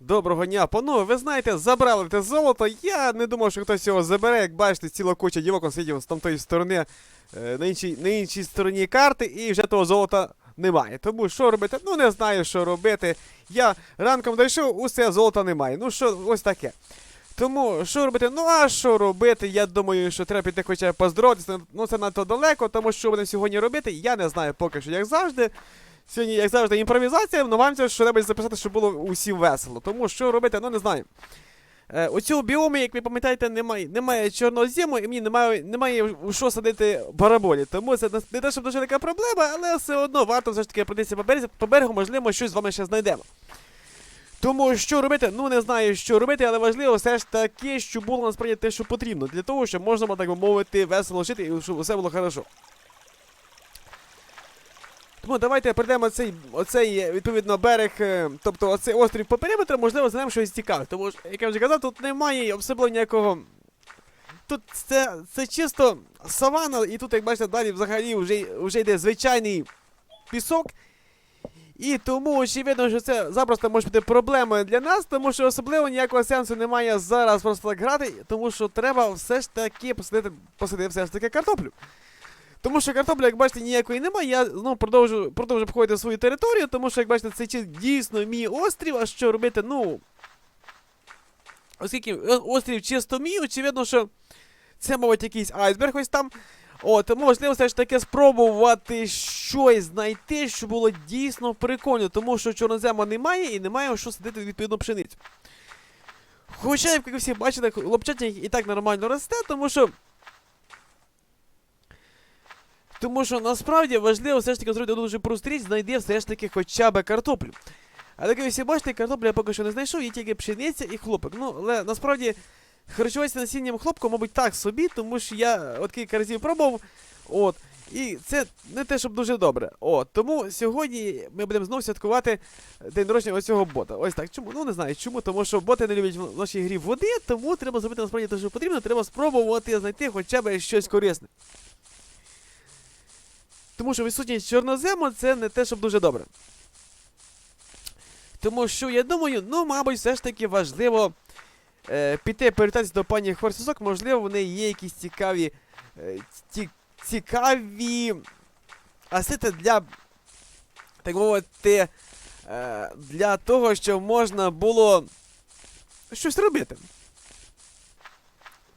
Доброго дня, панове, ви знаєте, забрали те золото. Я не думав, що хтось його забере, як бачите, ціла куча дівок сидів з тамтої сторони, е, на, іншій, на іншій стороні карти, і вже того золота немає. Тому що робити? Ну не знаю, що робити. Я ранком дійшов, усе золота немає. Ну що, ось таке. Тому що робити? Ну а що робити? Я думаю, що треба піти хоча б поздоровитися. Ну це надто далеко, тому що будемо сьогодні робити. Я не знаю поки що, як завжди. Сьогодні, як завжди, імпровізація, але вам це що записати, щоб було усім весело. Тому що робити, ну не знаю. Е, у цього біомі, як ви пам'ятаєте, немає, немає чорного зиму, і мені немає, немає у що садити бараболі. Тому це не- те, щоб дуже така проблема, але все одно варто все ж таки пройтися по березі, по берегу, можливо, щось з вами ще знайдемо. Тому що робити, ну не знаю, що робити, але важливо все ж таки, щоб було насправді те, що потрібно, для того, щоб можна було, так би мовити, весело жити і щоб все було хорошо. Тому давайте прийдемо оцей, оцей е, відповідно берег, е, тобто оцей острів по периметру, можливо, знайдемо щось цікаве. Тому як я вже казав, тут немає особливо ніякого. Тут це, це чисто савана, і тут, як бачите, далі взагалі вже, вже йде звичайний пісок. І тому очевидно, що це запросто може бути проблемою для нас, тому що особливо ніякого сенсу немає зараз просто так грати, тому що треба все ж таки посадити, посадити все ж таки картоплю. Тому що картопля, як бачите, ніякої немає. Я знову продовжу, продовжу обходити свою територію, тому що, як бачите, це дійсно мій острів, а що робити, ну. Оскільки острів чисто мій, очевидно, що це, мабуть, якийсь айсберг ось там. О, тому важливо все ж таки спробувати щось знайти, що було дійсно прикольно, тому що чорнозема немає і немає що садити відповідно пшеницю. Хоча, як ви всі бачите, лопчатник і так нормально росте, тому що. Тому що насправді важливо все ж таки зробити дуже просту річ, знайди все ж таки хоча б картоплю. Але як ви всі бачите, картоплю я поки що не знайшов, є тільки пшениця і хлопок. Ну, але насправді харчуватися насінням хлопку, мабуть, так собі, тому що я от кілька разів пробував. От. І це не те, щоб дуже добре. От, тому сьогодні ми будемо знову святкувати день народження ось цього бота. Ось так. Чому? Ну не знаю чому, тому що боти не люблять в нашій грі води, тому треба зробити насправді те, що потрібно, треба спробувати знайти хоча б щось корисне. Тому що відсутність чорнозему це не те, щоб дуже добре. Тому що я думаю, ну, мабуть, все ж таки важливо е, піти перетатися до пані Хворсосок, можливо, в неї є якісь цікаві. Е, ці, цікаві асети для, так мовити, е, для того, щоб можна було щось робити.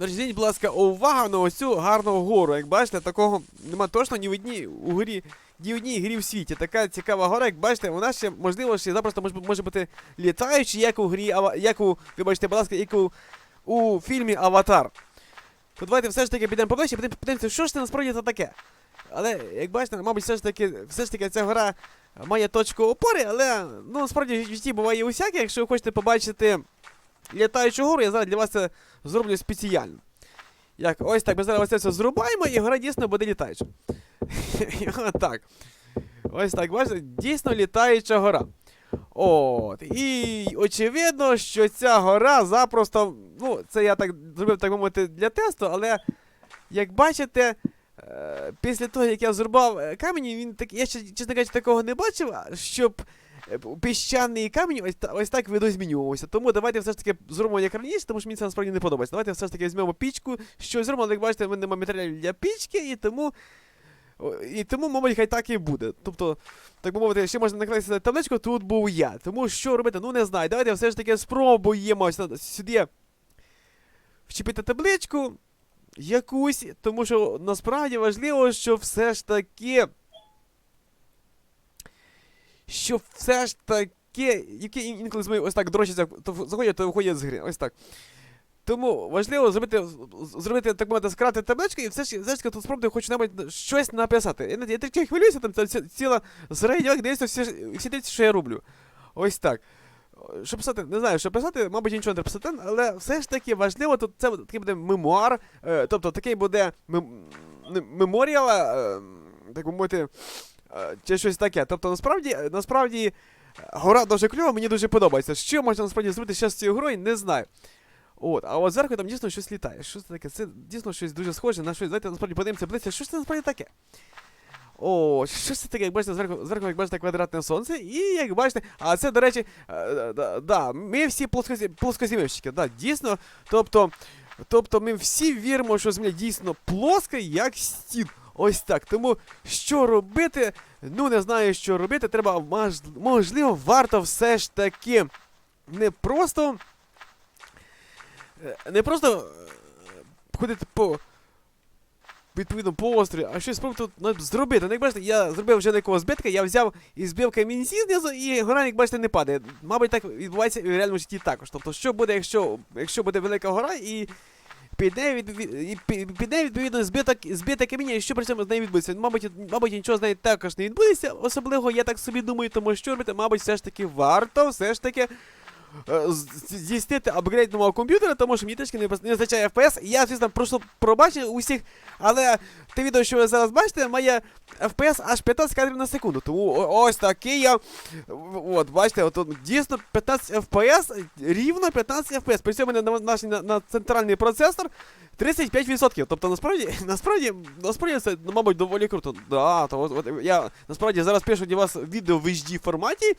Зверніть, будь ласка, увага на ось цю гарну гору. Як бачите, такого нема точно ні в одній у горі, ні в одній грі в світі. Така цікава гора, як бачите, вона ще, можливо, ще запросто може, може бути літаюча, як у грі, як у, вибачте, будь ласка, як у, у фільмі Аватар. То давайте все ж таки підемо поближче, підемо подивимося, що ж це насправді це таке. Але, як бачите, мабуть, все ж таки, все ж таки ця гора має точку опори, але ну, насправді в житті буває усяке, якщо ви хочете побачити літаючу гору, я зараз для вас це зроблю спеціально. Як, ось так, ми зараз ось це все зрубаємо, і гора дійсно буде літаюча. так. Ось так, бачите, дійсно літаюча гора. От. І очевидно, що ця гора запросто. Ну, це я так зробив, так мовити, для тесту, але як бачите, е, після того, як я зрубав е, камінь, він так. Я ще, чесно кажучи, такого не бачив, щоб піщаний камінь ось, ось так видозмінювався. Тому давайте все ж таки зробимо як раніше, тому що мені це насправді не подобається. Давайте все ж таки візьмемо пічку, що зробимо, але як бачите, в мене немає матеріалів для пічки, і тому. І тому, мабуть, хай так і буде. Тобто, так би мовити, ще можна накласти табличку, тут був я. Тому що робити, ну не знаю. Давайте все ж таки спробуємо сюди вчепити табличку якусь, тому що насправді важливо, що все ж таки. Що все ж таки. Які інколи з моїх ось так дрочаться, то заходять, то виходять з гри. Ось так. Тому важливо зробити, зробити так мовити, скрати табличку, і все ж все ж тут спробую хоч небудь щось написати. Я, я трішки хвилююся, там ці- ціла зрейдя, дивиться, всі, всі дивляться, що я роблю. Ось так. Що писати, не знаю, що писати, мабуть, нічого не писати, але все ж таки важливо, тут це такий буде мемуар, е, тобто такий буде мем, меморіал, е, так би мовити, чи щось таке. Тобто, насправді, насправді, е, гора дуже кльова, мені дуже подобається. Що можна насправді зробити ще з цією грою, не знаю. От, а от зверху там дійсно щось літає. Що це таке? Це дійсно щось дуже схоже на щось. Давайте насправді подивимося ближче, що ж це насправді таке. О, що це таке, як бачите, зверху, зверху, як бачите, квадратне сонце, і як бачите, а це, до речі, е, да, да, ми всі плоскозімівщики, да, дійсно, тобто, тобто ми всі віримо, що земля дійсно плоска, як стін. Ось так. Тому що робити? Ну не знаю, що робити. Треба можливо, варто все ж таки не просто. е, Не просто е, ходити по. Відповідно, по острові, а щось спробувати ну, зробити. Ну, як бачите, я зробив вже якого збитка, я взяв і збив камінці знизу, і гора, як бачите, не падає. Мабуть, так відбувається і в реальному житті також. Тобто, що буде, якщо, якщо буде велика гора і піде, від, від, піде відповідно збиток, збиток каміння, що при цьому з нею відбудеться? Мабуть, мабуть, нічого з нею також не відбудеться. Особливо, я так собі думаю, тому що робити, мабуть, все ж таки варто, все ж таки. З- Здійснити апгрейд нового комп'ютера, тому що мені трішки не вистачає FPS. Я, звісно, прошу пробачення усіх, але те відео, що ви зараз бачите, має FPS аж 15 кадрів на секунду. Тому ось такий я. От, бачите, от, дійсно 15 FPS, рівно 15 FPS. При цьому на, наш- на, на центральний процесор 35%. Тобто насправді, насправді, насправді це, ну, мабуть, доволі круто. Да, то от, от, я насправді зараз пишу для вас відео в HD форматі.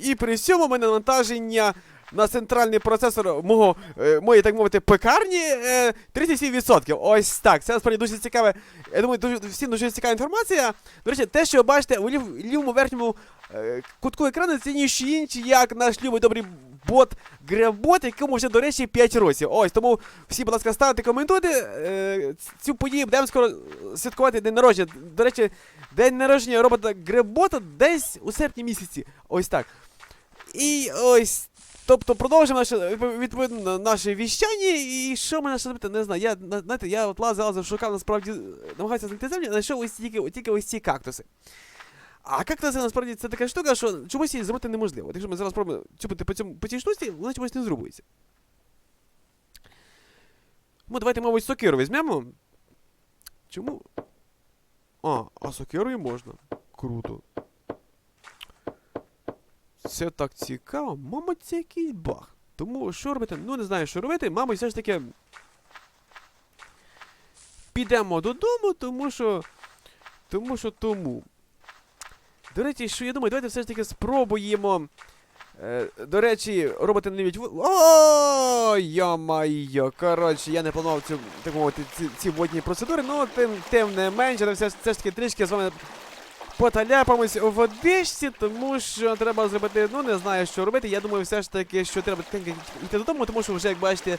І при цьому в мене навантаження на центральний процесор мого, е, моєї, так мовити, пекарні е, 37%. Ось так. Це насправді дуже цікаве. Я думаю, дуже, всім дуже цікава інформація. До речі, те, що ви бачите у лів, лівому верхньому е, кутку екрану, це ніщо інше, як наш любий добрий бот Гребот, якому вже, до речі, 5 років. Ось, тому всі, будь ласка, ставте, коментуйте. Е, цю подію будемо скоро святкувати день народження. До речі, день народження робота Гребота десь у серпні місяці. Ось так. І ось. Тобто продовжимо наше відповідно наше віщання, і що мене ще не знаю. Я знаєте, я от лазив, лазив, шукав насправді, намагався знайти землю, знайшов ось тільки, тільки ось ці кактуси. А кактуси насправді це така штука, що чомусь її зробити неможливо. От Якщо ми зараз спробуємо цюпити по цьому по цій штуці, вона чомусь не зрубується. Ну, давайте, мабуть, сокиру візьмемо. Чому? А, а сокирою можна. Круто. Це так цікаво. Мабуть, це якийсь баг. Тому що робити? Ну, не знаю, що робити. Мабуть, все ж таки. Підемо додому, тому що. Тому що тому. До речі, що я думаю, давайте все ж таки спробуємо. Е, до речі, роботи не навіть. О, йо-майо, коротше, я не планував цю, так мовити, ці, ці водні процедури, ну тим, тим не менше, але все, все ж таки трішки з вами поталяпаємось у водичці, тому що треба зробити, ну не знаю, що робити. Я думаю, все ж таки, що треба йти додому, тому що вже, як бачите,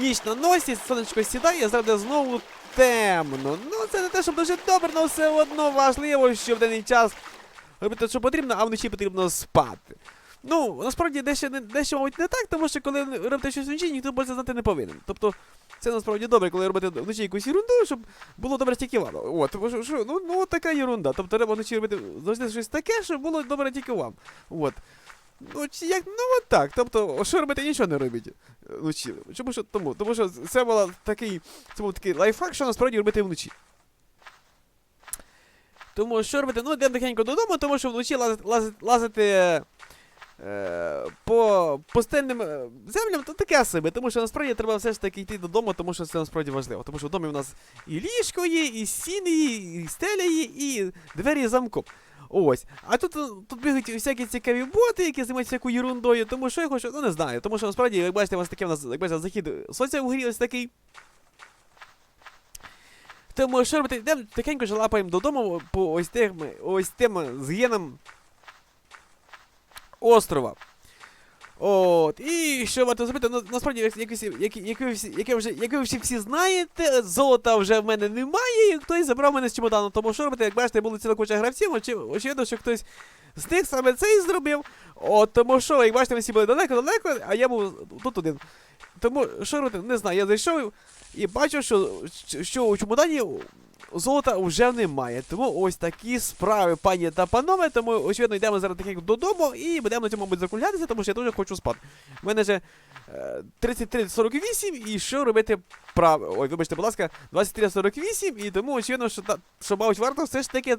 ніч на носі, сонечко сідає, зараз знову темно. Ну, це не те, щоб дуже добре, але все одно важливо, що в даний час робити, що потрібно, а вночі потрібно спати. Ну, насправді дещо, дещо, мабуть, не так, тому що коли робите щось вночі, ніхто більше знати не повинен. Тобто, це насправді добре, коли робите вночі якусь ерунду, щоб було добре тільки вам. От, тому що, ну, ну, така ерунда. Тобто треба вночі робити завжди щось таке, щоб було добре тільки вам. От. Ну, чи як, ну от так. Тобто, що робити, нічого не робіть вночі. Чому що тому? Тому що це була такий, це був такий лайфхак, що насправді робити вночі. Тому що робити? Ну, йдемо тихенько додому, тому що вночі лазити, лазити, лазити е, по пустельним е, землям, то таке собі. Тому що насправді треба все ж таки йти додому, тому що це насправді важливо. Тому що в домі в нас і ліжко є, і стіни є, і стеля є, і двері з замком. Ось. А тут, е, тут бігають всякі цікаві боти, які займаються всякою ерундою, тому що я хочу, ну не знаю. Тому що насправді, як бачите, у нас таке у нас, як бачите, захід сонця в грі ось такий. Тому що робити, йдемо тихенько лапаємо додому по ось тим, ось тим згинам острова. От, і що варто зробити? Ну, насправді, як, як, як, як, ви всі, як, вже, як ви всі, всі знаєте, золота вже в мене немає, і хтось забрав мене з чемодану. Тому що робити, як бачите, було ціла куча гравців, очевидно, що хтось з них саме це і зробив. От, тому що, як бачите, ми всі були далеко-далеко, а я був тут один. Тому що робити, не знаю, я зайшов і бачу, що, що у чемодані золота вже немає. Тому ось такі справи, пані та панове. Тому, очевидно, йдемо зараз тихенько додому і будемо на цьому, мабуть, закруглятися, тому що я дуже хочу спати. У мене вже е, 33.48 і що робити прав... Ой, вибачте, будь ласка, 23.48, і тому, очевидно, що, та... що мабуть, варто все ж таки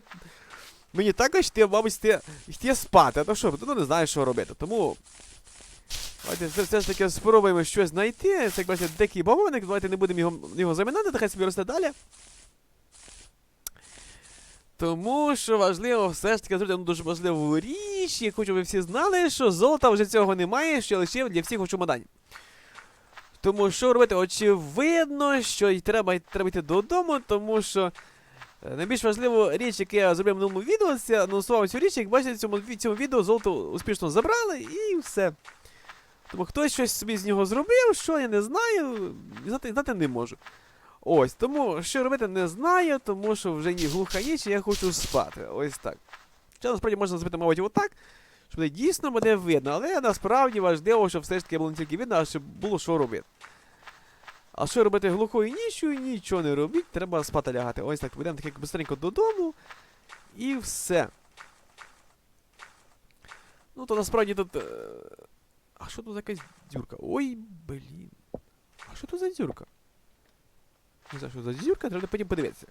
мені також йти, мабуть, йти, спати. А то що, ну не знаю, що робити. Тому. Давайте все, ж таки спробуємо щось знайти. Це як бачите, дикий бавовник, давайте не будемо його, його замінати, нехай собі росте далі. Тому що важливо все ж таки зробити одну дуже важливу річ. Я хочу, щоб ви всі знали, що золота вже цього немає, що лишив для всіх у чемодані. Тому що робити очевидно, що й треба, треба йти додому, тому що е, найбільш важливу річ, яку я зробив в минулому відео, це анонсував цю річ, як бачите, в цьому, цьому відео золото успішно забрали і все. Тому хтось щось собі з нього зробив, що я не знаю, знати, знати не можу. Ось, тому що робити не знаю, тому що вже ні глуха ніч, і я хочу спати. Ось так. Це насправді можна зробити, мабуть, отак, щоб дійсно буде видно, але насправді важливо, щоб все ж таки було не тільки видно, а щоб було що робити. А що робити глухою ніччю? Нічого не робіть, треба спати лягати. Ось так, підемо таке быстренько додому. І все. Ну, то насправді тут. А що тут за якась дюрка? Ой, блін. А що тут за дюрка? Не знаю, що за дюрка, треба потім подивитися.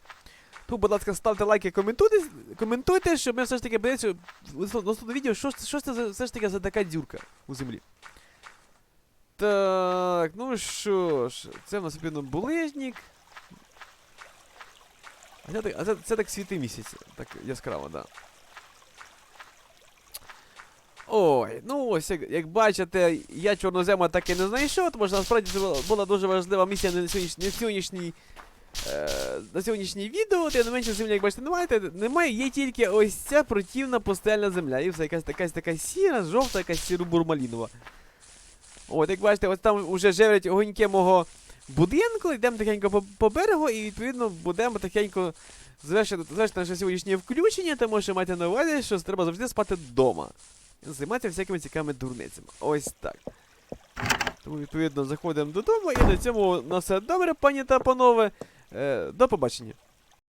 Тут, будь ласка, ставте лайки, коментуйте, коментуйте, щоб ми все ж таки подивитися в наступному відео, що, що це все ж таки за така дюрка у землі. Так, ну що ж, це в нас відповідно булежник. А це, а це, це так світи місяць, так яскраво, да. Ой, ну ось як, як бачите, я чорнозема так і не знайшов, тому що насправді це була, дуже важлива місія на сьогоднішній, сьогоднішній, е, на сьогоднішній відео. Тим не менше землі, як бачите, немає, немає, є тільки ось ця противна пустельна земля. І все, якась така, така сіра, жовта, якась сіро-бурмалінова. От, як бачите, ось там вже живлять огоньки мого будинку, йдемо тихенько по, по берегу і відповідно будемо тихенько завершити наше сьогоднішнє включення, тому що майте на увазі, що треба завжди спати вдома. Займатися всякими цікавими дурницями. Ось так. Тому, відповідно, заходимо додому і на цьому на все добре, пані та панове. Е, до побачення.